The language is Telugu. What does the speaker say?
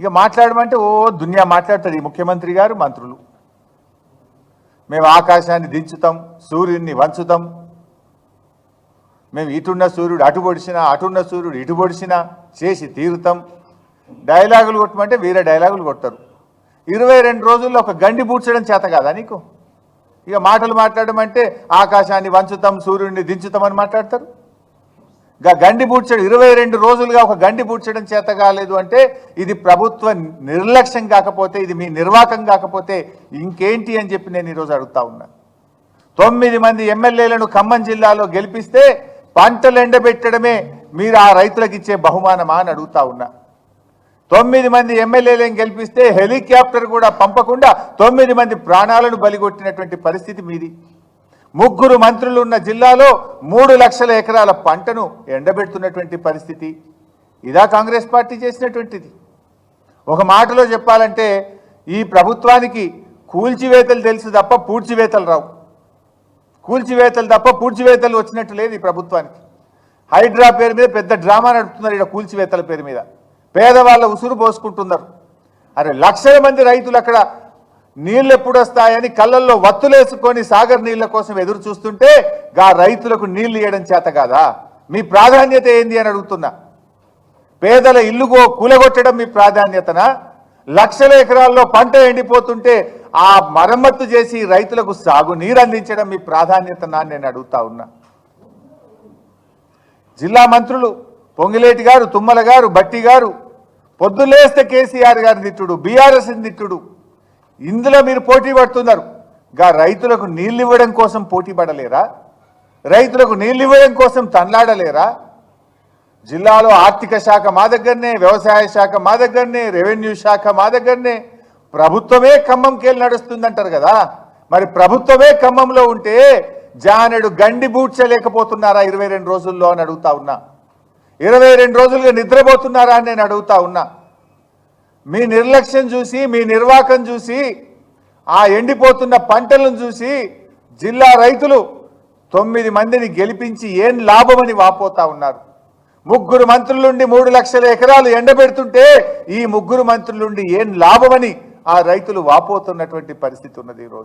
ఇక మాట్లాడమంటే ఓ దునియా మాట్లాడతారు ఈ ముఖ్యమంత్రి గారు మంత్రులు. మేము ఆకాశాన్ని దించుతాం సూర్యుడిని వంచుతాం. మేము ఇటున్న సూర్యుడు అటు పొడిచినా అటున్న సూర్యుడు ఇటు పొడిచినా చేసి తీరుతాం. డైలాగులు కొట్టమంటే వేరే డైలాగులు కొట్టరు. ఇరవై రెండు రోజుల్లో ఒక గండి పూడ్చడం చేత కాదా నీకు? ఇక మాటలు మాట్లాడమంటే ఆకాశాన్ని వంచుతాం సూర్యుడిని దించుతామని మాట్లాడతారు. గండి పూడ్చడం ఇరవై రెండు రోజులుగా ఒక గండి పూడ్చడం చేత కాలేదు అంటే ఇది ప్రభుత్వ నిర్లక్ష్యం కాకపోతే ఇది మీ నిర్వాకం కాకపోతే ఇంకేంటి అని చెప్పి నేను ఈరోజు అడుగుతా ఉన్నా. తొమ్మిది మంది ఎమ్మెల్యేలను ఖమ్మం జిల్లాలో గెలిపిస్తే పంటలు ఎండబెట్టడమే మీరు ఆ రైతులకు ఇచ్చే బహుమానమా అని అడుగుతా ఉన్నా. తొమ్మిది మంది ఎమ్మెల్యేలను గెలిపిస్తే హెలికాప్టర్ కూడా పంపకుండా తొమ్మిది మంది ప్రాణాలను బలిగొట్టినటువంటి పరిస్థితి మీది. ముగ్గురు మంత్రులు ఉన్న జిల్లాలో మూడు లక్షల ఎకరాల పంటను ఎండబెడుతున్నటువంటి పరిస్థితి. ఇదా కాంగ్రెస్ పార్టీ చేసినటువంటిది. ఒక మాటలో చెప్పాలంటే ఈ ప్రభుత్వానికి కూల్చివేతలు తెలుసు తప్ప పూడ్చివేతలు రావు. కూల్చివేతలు తప్ప పూడ్చివేతలు వచ్చినట్టు లేదు ఈ ప్రభుత్వానికి. హైడ్రా పేరు మీద పెద్ద డ్రామా నడుపుతున్నారు ఇక్కడ కూల్చివేతల పేరు మీద. పేదవాళ్ళ ఉసురు పోసుకుంటున్నారు. అరే లక్షల మంది రైతులు అక్కడ నీళ్ళు ఎప్పుడు వస్తాయని కళ్ళల్లో వత్తులేసుకొని సాగర్ నీళ్ళ కోసం ఎదురు చూస్తుంటే గా రైతులకు నీళ్ళు ఇవ్వడం చేత కాదా? మీ ప్రాధాన్యత ఏంది అని అడుగుతున్నా. పేదల ఇల్లుగో కూలగొట్టడం మీ ప్రాధాన్యతనా? లక్షల ఎకరాల్లో పంట ఎండిపోతుంటే ఆ మరమ్మత్తు చేసి రైతులకు సాగు నీరు అందించడం మీ ప్రాధాన్యతనా నేను అడుగుతా ఉన్నా. జిల్లా మంత్రులు పొంగిలేటి గారు తుమ్మల గారు బట్టి గారు పొద్దులేస్తే కేసీఆర్ గారి తిట్టుడు బీఆర్ఎస్ని తిట్టుడు ఇందులో మీరు పోటీ పడుతున్నారు. గా రైతులకు నీళ్ళు ఇవ్వడం కోసం పోటీ పడలేరా? రైతులకు నీళ్ళు ఇవ్వడం కోసం తన్లాడలేరా? జిల్లాలో ఆర్థిక శాఖ మా దగ్గరనే వ్యవసాయ శాఖ మా దగ్గరనే రెవెన్యూ శాఖ మా దగ్గరనే. ప్రభుత్వమే ఖమ్మంకెళ్ళి నడుస్తుందంటారు కదా? మరి ప్రభుత్వమే ఖమ్మంలో ఉంటే జానెడు గండి బూడ్చలేకపోతున్నారా ఇరవై రెండు రోజుల్లో అని అడుగుతా ఉన్నా. ఇరవై రెండు రోజులుగా నిద్రపోతున్నారా అని నేను అడుగుతా ఉన్నా. మీ నిర్లక్ష్యం చూసి మీ నిర్వాకం చూసి ఆ ఎండిపోతున్న పంటలను చూసి జిల్లా రైతులు తొమ్మిది మందిని గెలిపించి ఏం లాభమని వాపోతా ఉన్నారు. ముగ్గురు మంత్రులుండి మూడు లక్షల ఎకరాలు ఎండబెడుతుంటే ఈ ముగ్గురు మంత్రులుండి ఏం లాభమని ఆ రైతులు వాపోతున్నటువంటి పరిస్థితి ఉన్నది ఈరోజు.